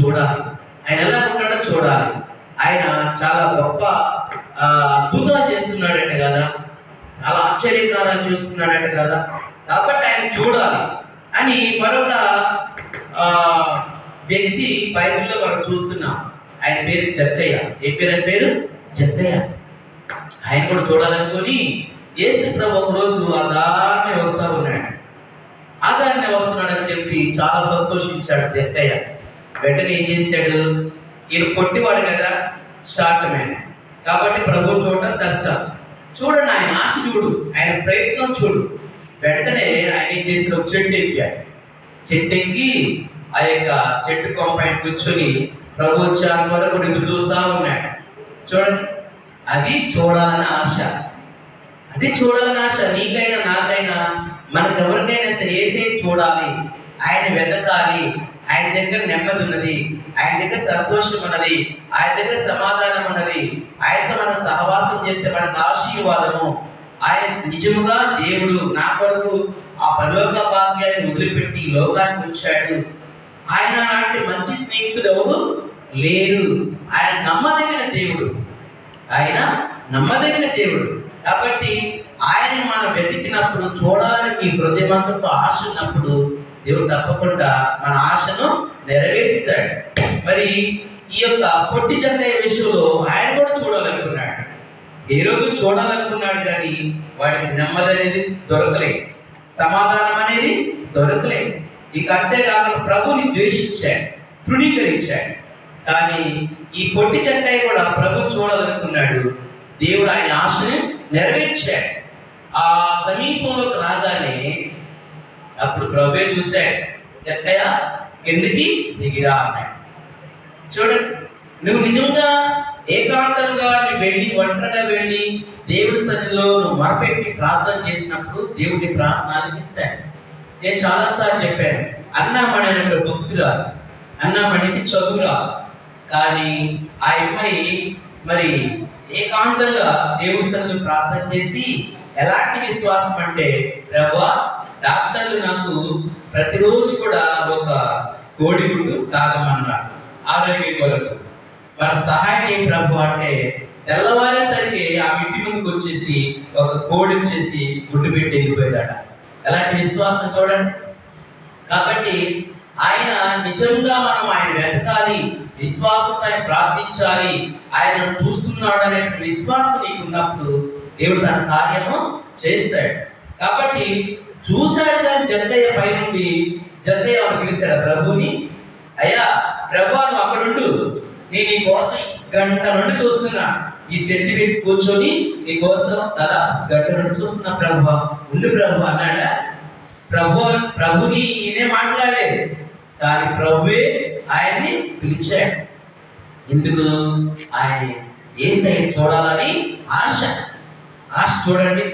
చూడాలి ఆయన ఎలా ఉంటాడో చూడాలి. ఆయన చాలా గొప్ప అద్భుతాలు చేస్తున్నాడట కదా. చాలా ఆశ్చర్యకారాలు చేస్తున్నాడట కదా. కాబట్టి ఆయన చూడాలి. అని మరొక వ్యక్తి బైబిల్లో మనం చూస్తున్నాం. ఆయన పేరు జక్కయ్య ఏ పేరు ఆయన పేరు? జక్కయ్య ఆయన కూడా చూడాలనుకొని యేసు ప్రభు ఒక రోజు ఆ వస్తా ఉన్నాడు. ఆ వస్తున్నాడని చెప్పి చాలా సంతోషించాడు జక్కయ్య వెంటనే ఏం చేశాడు ఈయన కొట్టివాడు కదా షార్ట్ మ్యాన్ కాబట్టి ప్రభు చూడటం కష్టం. చూడండి ఆయన ఆశ చూడు. ఆయన ప్రయత్నం చూడు. వెంటనే ఆయన ఏం చేసిన ఒక చెట్టు ఎక్కాడు. చెట్టు ఎక్కి ఆ యొక్క చెట్టు కొమ్మ కూర్చొని ప్రభు వచ్చాను వరకు ఎదురు చూస్తా ఉన్నాడు. చూడండి. అది చూడాలని ఆశ. అది చూడాలని ఆశ. నీకైనా నాకైనా మనకు ఎవరికైనా సరే చూడాలి? ఆయన వెతకాలి. ఆయన దగ్గర నెమ్మది ఉన్నది ఆయన దగ్గర సంతోషం ఉన్నది ఆయన దగ్గర సమాధానం ఉన్నది ఆయనతో మనం సహవాసం చేస్తే మనకు ఆశీర్వాదము ఆయన నిజముగా దేవుడు నా కొరకు ఆ పరలోక భాగ్యాన్ని వదిలిపెట్టి లోకానికి వచ్చాడు. ఆయన లాంటి మంచి స్నేహితుడు ఎవరు లేరు ఆయన నమ్మదగిన దేవుడు. ఆయన నమ్మదగిన దేవుడు. కాబట్టి ఆయన మనం వెతికినప్పుడు చూడాలని మీ హృదయమంతతో ఆశ ఉన్నప్పుడు దేవుడు తప్పకుండా మన ఆశను నెరవేరుస్తాడు. మరి ఈ యొక్క పొట్టి జంకయ్య విషయంలో ఆయన కూడా చూడాలనుకున్నాడు. ఏ రోజు చూడాలనుకున్నాడు కానీ వాడికి నెమ్మది అనేది దొరకలేదు. సమాధానం అనేది దొరకలేదు. ఇక అంతేకాకుండా ప్రభుని ద్వేషించాడు తృణీకరించాడు. కానీ ఈ పొట్టి చెక్కయ్య కూడా ప్రభు చూడాలనుకున్నాడు. దేవుడు ఆయన ఆశని నెరవేర్చాడు. ఆ సమీపంలోకి రాగానే అప్పుడు ప్రభు చూశాడు చెక్కయ్య కిందికి దిగిరా అన్నాడు చూడండి నువ్వు నిజంగా ఏకాంతంగా వెళ్ళి ఒంటరిగా వెళ్ళి దేవుడి సన్నిధిలో నువ్వు మరపెట్టి ప్రార్థన చేసినప్పుడు దేవుడి ప్రార్థన ఆలకిస్తాడు నేను చాలాసార్లు చెప్పాను అన్నామణి అనే భక్తురా భక్తురాలు అన్నామణికి చదువు రాదు. కానీ ఆ అమ్మాయి మరి ఏకాంతంగా దేవుడి సన్నిధిలో ప్రార్థన చేసి ఎలాంటి విశ్వాసం అంటే ప్రభా డాక్టర్లు నాకు ప్రతిరోజు కూడా ఒక కోడిగుడ్డు తాగమన్నారు. ఆరోగ్యం కొరకు. మన సహాయం ఏం ప్రభు అంటే తెల్లవారేసరికి ఆ ఇంటి ముందుకు వచ్చేసి ఒక కోడి చేసి గుడ్డు పెట్టి వెళ్ళిపోయాడట ఎలాంటి విశ్వాసం చూడండి. కాబట్టి ఆయన నిజంగా మనం ఆయన వెతకాలి విశ్వాసంతో ఆయన ప్రార్థించాలి ఆయన చూస్తున్నాడు అనే విశ్వాసం నీకు ఉన్నప్పుడు దేవుడు తన కార్యము చేస్తాడు. కాబట్టి చూశాడు కానీ జద్దయ్య పై నుండి జద్దయ్య వాడు పిలిచాడు ప్రభుని అయ్యా ప్రభు నువ్వు అక్కడుండు నేను నీ కోసం గంట నుండి చూస్తున్నా. ఈ చెట్టు పెట్టి కూర్చొని నీ కోసం కదా గంట నుండి చూస్తున్నా ప్రభు. ఉండు ప్రభు అన్నాడా. ప్రభు ప్రభుని ఈయనే మాట్లాడలేదు కానీ ప్రభువే ఆయన్ని పిలిచాడు. ఎందుకు ఆయన ఏసై చూడాలని ఆశ. ఆశ చూడండి.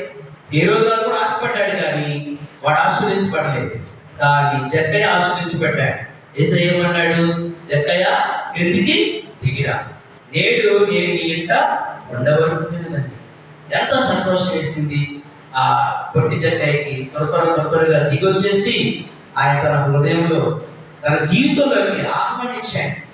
ఏ రోజు కూడా ఆశపడ్డాడు కానీ వాడు ఆశ్రయించబడలేదు. కానీ జక్కయ్య ఆశ్రయించబడ్డాడు. ఏసై ఏమన్నాడు? జక్కయ్య క్రిందికి దిగిరా. నేడు నేను నీ ఇంట ఉండవలసినదండి ఎంత సంతోషం వేసింది. ఆ పొట్టి జక్కయ్యకి త్వర త్వర త్వరగా దిగొచ్చేసి ఆయన తన హృదయంలో తన జీవితంలోకి ఆహ్వానించాడు.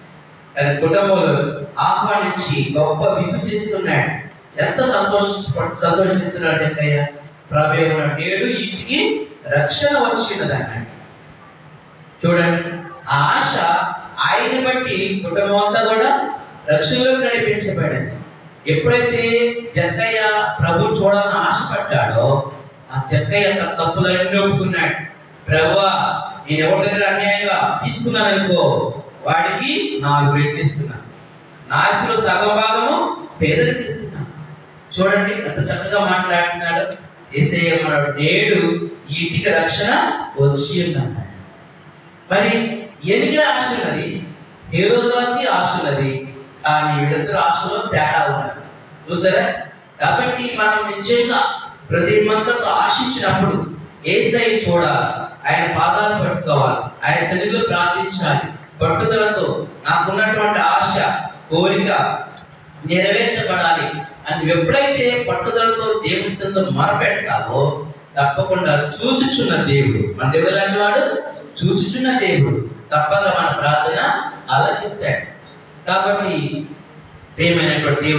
తన కుటుంబంలో ఆహ్వానించి గొప్ప విందు చేస్తున్నాడు. ఎంత సంతోష సంతోషిస్తున్నాడు జక్కయ్య? ప్రభేమ నేడు ఇంటికి రక్షణ వచ్చినది చూడండి ఆ ఆశ ఆయన బట్టి కుటుంబం అంతా కూడా రక్షణలోకి నడిపించబడింది ఎప్పుడైతే జక్కయ్య ప్రభు చూడాలని ఆశపడ్డాడో ఆ జక్కయ్య తన తప్పులన్నీ ఒప్పుకున్నాడు. ప్రభువా నేను ఎవరి దగ్గర అన్యాయంగా తీసుకున్నాను అనుకో వాడికి నాలుగు రెట్లు ఇస్తున్నాను. నా ఆస్తిలో సగం భాగము పేదలకు ఇస్తున్నాను. చూడండి ఎంత చక్కగా మాట్లాడుతున్నాడు. ఏసే మనడు నేడు ఈ ఇంటికి రక్షణ వచ్చి ఉందన్నాడు. మరి ఎనిమిది ఆశ ఉన్నది హేరోదాసి ఆశ ఉన్నది కానీ వీళ్ళిద్దరు ఆశలో తేడా ఉన్నది. చూసారా? కాబట్టి మనం నిజంగా ప్రతి మంత్రతో ఆశించినప్పుడు ఏసై చూడాలి ఆయన పాదాలు పట్టుకోవాలి ఆయన సన్నిధిలో ప్రార్థించాలి. పట్టుదలతో నాకున్నటువంటి ఆశ కోరిక నెరవేర్చబడాలి. అది ఎప్పుడైతే పట్టుదలతో దేవుని సన్నిధిలో మొరపెడతావో తప్పకుండా చూచుచున్న దేవుడు. మన దేవుడు లాంటి వాడు? చూచుచున్న దేవుడు. తప్పక మన ప్రార్థన ఆలోచిస్తాడు కాబట్టి ప్రేమైనటువంటి దేవుడు